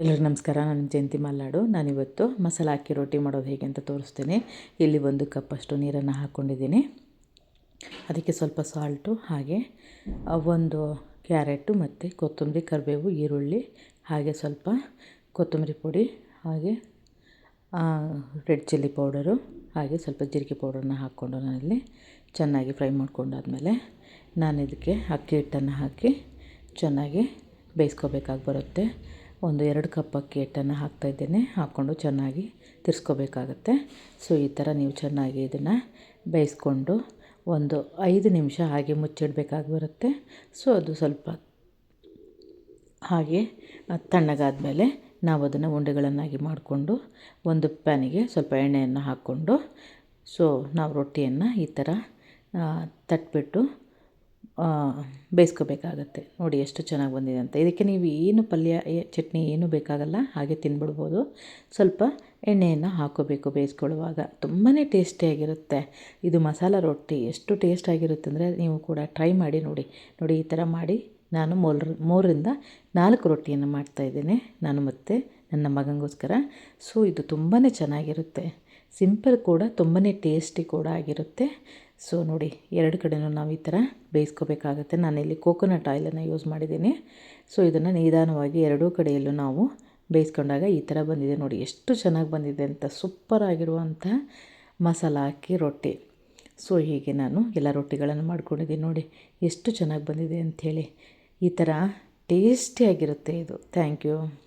ಎಲ್ಲರಿಗೂ ನಮಸ್ಕಾರ. ನಾನು ಜಯಂತಿ ಮಲ್ನಾಡು. ನಾನಿವತ್ತು ಮಸಾಲ ಹಾಕಿ ರೊಟ್ಟಿ ಮಾಡೋದು ಹೇಗೆ ಅಂತ ತೋರಿಸ್ತೀನಿ. ಇಲ್ಲಿ ಒಂದು ಕಪ್ಪಷ್ಟು ನೀರನ್ನು ಹಾಕ್ಕೊಂಡಿದ್ದೀನಿ ಅದಕ್ಕೆ ಸ್ವಲ್ಪ ಸಾಲ್ಟು, ಹಾಗೆ ಒಂದು ಕ್ಯಾರೆಟು ಮತ್ತು ಕೊತ್ತಂಬರಿ, ಕರಿಬೇವು, ಈರುಳ್ಳಿ, ಹಾಗೆ ಸ್ವಲ್ಪ ಕೊತ್ತಂಬರಿ ಪುಡಿ, ಹಾಗೆ ರೆಡ್ ಚಿಲ್ಲಿ ಪೌಡರು, ಹಾಗೆ ಸ್ವಲ್ಪ ಜೀರಿಗೆ ಪೌಡರನ್ನ ಹಾಕ್ಕೊಂಡು ನಾನಿಲ್ಲಿ ಚೆನ್ನಾಗಿ ಫ್ರೈ ಮಾಡ್ಕೊಂಡಾದಮೇಲೆ ನಾನು ಇದಕ್ಕೆ ಅಕ್ಕಿ ಹಿಟ್ಟನ್ನು ಹಾಕಿ ಚೆನ್ನಾಗಿ ಬೇಯಿಸ್ಕೋಬೇಕಾಗಿ ಬರುತ್ತೆ. ಒಂದು ಎರಡು ಕಪ್ ಅಕ್ಕಿ ಹಿಟ್ಟನ್ನು ಹಾಕ್ತಾಯಿದ್ದೇನೆ ಹಾಕ್ಕೊಂಡು ಚೆನ್ನಾಗಿ ತಿರ್ಸ್ಕೋಬೇಕಾಗತ್ತೆ. ಸೊ, ಈ ಥರ ನೀವು ಚೆನ್ನಾಗಿ ಇದನ್ನು ಬೇಯಿಸ್ಕೊಂಡು ಒಂದು ಐದು ನಿಮಿಷ ಹಾಗೆ ಮುಚ್ಚಿಡಬೇಕಾಗಿ ಬರುತ್ತೆ. ಸೊ, ಅದು ಸ್ವಲ್ಪ ಹಾಗೆ ತಣ್ಣಗಾದ ಮೇಲೆ ನಾವು ಅದನ್ನು ಉಂಡೆಗಳನ್ನಾಗಿ ಮಾಡಿಕೊಂಡು ಒಂದು ಪ್ಯಾನಿಗೆ ಸ್ವಲ್ಪ ಎಣ್ಣೆಯನ್ನು ಹಾಕ್ಕೊಂಡು, ಸೊ, ನಾವು ರೊಟ್ಟಿಯನ್ನು ಈ ಥರ ತಟ್ಬಿಟ್ಟು ಬೇಯಿಸ್ಕೋಬೇಕಾಗತ್ತೆ. ನೋಡಿ ಎಷ್ಟು ಚೆನ್ನಾಗಿ ಬಂದಿದೆ ಅಂತ ಇದಕ್ಕೆ ನೀವು ಏನು ಪಲ್ಯ ಚಟ್ನಿ ಏನು ಬೇಕಾಗಲ್ಲ, ಹಾಗೆ ತಿನ್ಬಿಡ್ಬೋದು. ಸ್ವಲ್ಪ ಎಣ್ಣೆಯನ್ನು ಹಾಕೋಬೇಕು ಬೇಯಿಸ್ಕೊಳ್ಳುವಾಗ. ತುಂಬಾ ಟೇಸ್ಟಿಯಾಗಿರುತ್ತೆ ಇದು ಮಸಾಲ ರೊಟ್ಟಿ. ಎಷ್ಟು ಟೇಸ್ಟಾಗಿರುತ್ತೆ ಅಂದರೆ ನೀವು ಕೂಡ ಟ್ರೈ ಮಾಡಿ ನೋಡಿ. ನೋಡಿ, ಈ ಥರ ಮಾಡಿ ನಾನು ಮೂರ ಮೂರರಿಂದ ನಾಲ್ಕು ರೊಟ್ಟಿಯನ್ನು ಮಾಡ್ತಾಯಿದ್ದೇನೆ ನಾನು ಮತ್ತು ನನ್ನ ಮಗನಿಗೋಸ್ಕರ. ಸೊ, ಇದು ತುಂಬಾ ಚೆನ್ನಾಗಿರುತ್ತೆ. ಸಿಂಪಲ್ ಕೂಡ ತುಂಬಾ ಟೇಸ್ಟಿ ಕೂಡ ಆಗಿರುತ್ತೆ. ಸೊ ನೋಡಿ, ಎರಡು ಕಡೆನೂ ನಾವು ಈ ಥರ ಬೇಯಿಸ್ಕೋಬೇಕಾಗತ್ತೆ. ನಾನಿಲ್ಲಿ ಕೋಕೋನಟ್ ಆಯಿಲನ್ನು ಯೂಸ್ ಮಾಡಿದ್ದೀನಿ. ಸೊ ಇದನ್ನು ನಿಧಾನವಾಗಿ ಎರಡೂ ಕಡೆಯಲ್ಲೂ ನಾವು ಬೇಯಿಸ್ಕೊಂಡಾಗ ಈ ಥರ ಬಂದಿದೆ ನೋಡಿ. ಎಷ್ಟು ಚೆನ್ನಾಗಿ ಬಂದಿದೆ ಅಂತ ಸೂಪರ್ ಆಗಿರುವಂಥ ಮಸಾಲ ಹಾಕಿ ರೊಟ್ಟಿ. ಸೊ ಹೀಗೆ ನಾನು ಎಲ್ಲ ರೊಟ್ಟಿಗಳನ್ನು ಮಾಡ್ಕೊಂಡಿದ್ದೀನಿ ನೋಡಿ. ಎಷ್ಟು ಚೆನ್ನಾಗಿ ಬಂದಿದೆ ಅಂಥೇಳಿ. ಈ ಥರ ಟೇಸ್ಟಿಯಾಗಿರುತ್ತೆ ಇದು. Thank you.